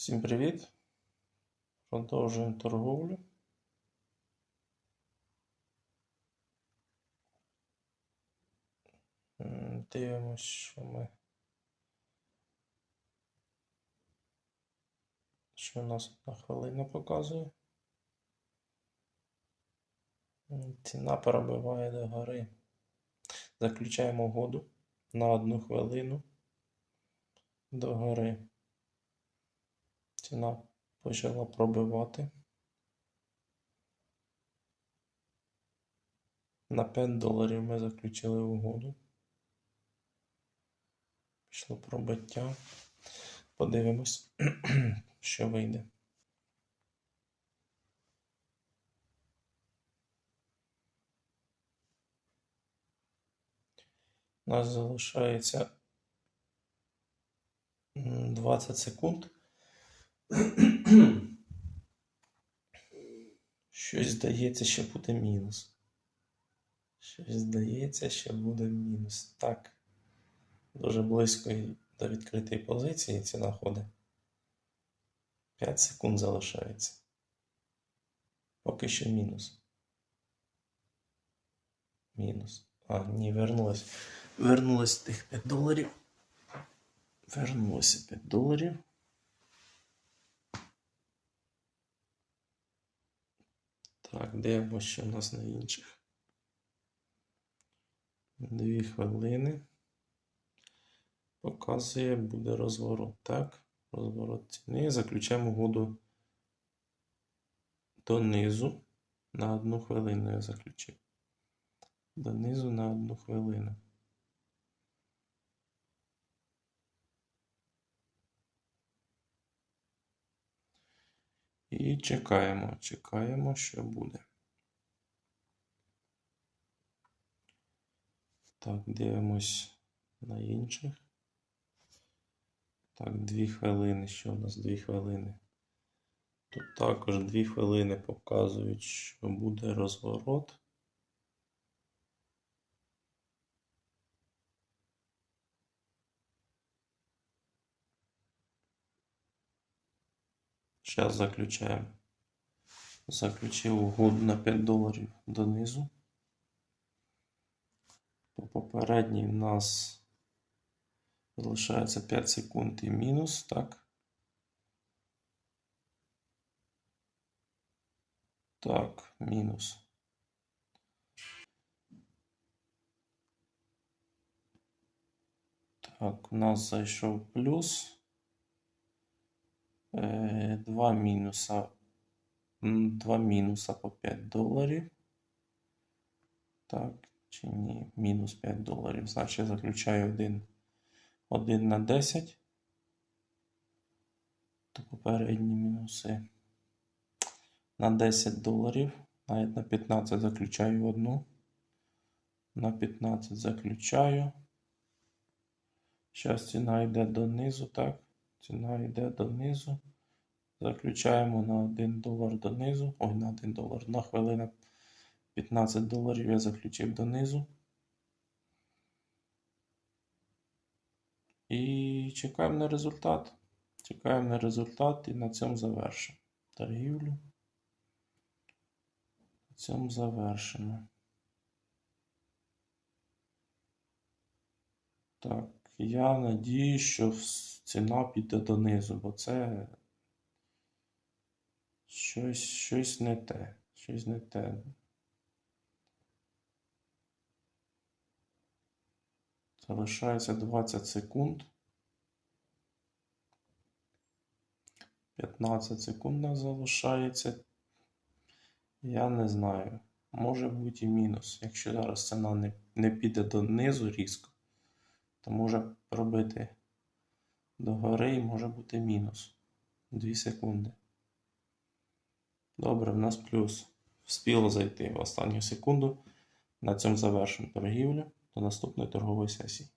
Всім привіт! Продовжуємо торговлю. Дивимось, що ми. Що у нас одна хвилина показує. Ціна перебиває до гори. Заключаємо угоду на одну хвилину до гори. Ціна почала пробивати. На 5 доларів ми заключили угоду. Пішло пробиття. Подивимось, що вийде. У нас залишається 20 секунд. Щось здається, що буде мінус. Щось здається, що буде мінус. Так. Дуже близько до відкритої позиції ціна ходить. 5 секунд залишається. Поки що мінус. Мінус. А, ні, вернулось. Вернулось тих 5 доларів. Вернулося 5 доларів. Так, дивимося, що у нас на інших. Дві хвилини. Показує, буде розворот. Так, розворот ціни. Заключаємо угоду донизу. На одну хвилину я заключив. Донизу на одну хвилину. І чекаємо, чекаємо, що буде. Так, дивимось на інших. Так, дві хвилини. Що у нас дві хвилини? Тут також дві хвилини показують, що буде розворот. Зараз заключаємо. Заключив угоду на 5 доларів донизу. По попередній в нас залишається 5 секунд і мінус, так? Так, мінус. Так, у нас зайшов плюс. Е, Два мінуса. Два мінуса по 5 доларів. Так, чи ні? Мінус 5 доларів. Значить, заключаю один, один на 10. То попередні мінуси. На 10 доларів. Навіть на 15 заключаю одну. На 15 заключаю. Зараз ціна йде донизу, так? Ціна йде донизу. Заключаємо на 1 долар донизу. Ой, на 1 долар. На хвилину 15 доларів я заключив донизу. І чекаємо на результат. Чекаємо на результат і на цьому завершимо торгівлю. На цьому завершимо. Так, я надію, що вс- ціна піде донизу, бо це щось, щось не те. Щось не те. Залишається 20 секунд. 15 секунд нас залишається. Я не знаю. Може бути і мінус. Якщо зараз ціна не, не піде донизу різко, то може пробити догори і може бути мінус. 2 секунди. Добре, в нас плюс. Вспіло зайти в останню секунду. На цьому завершимо торгівлю. До наступної торгової сесії.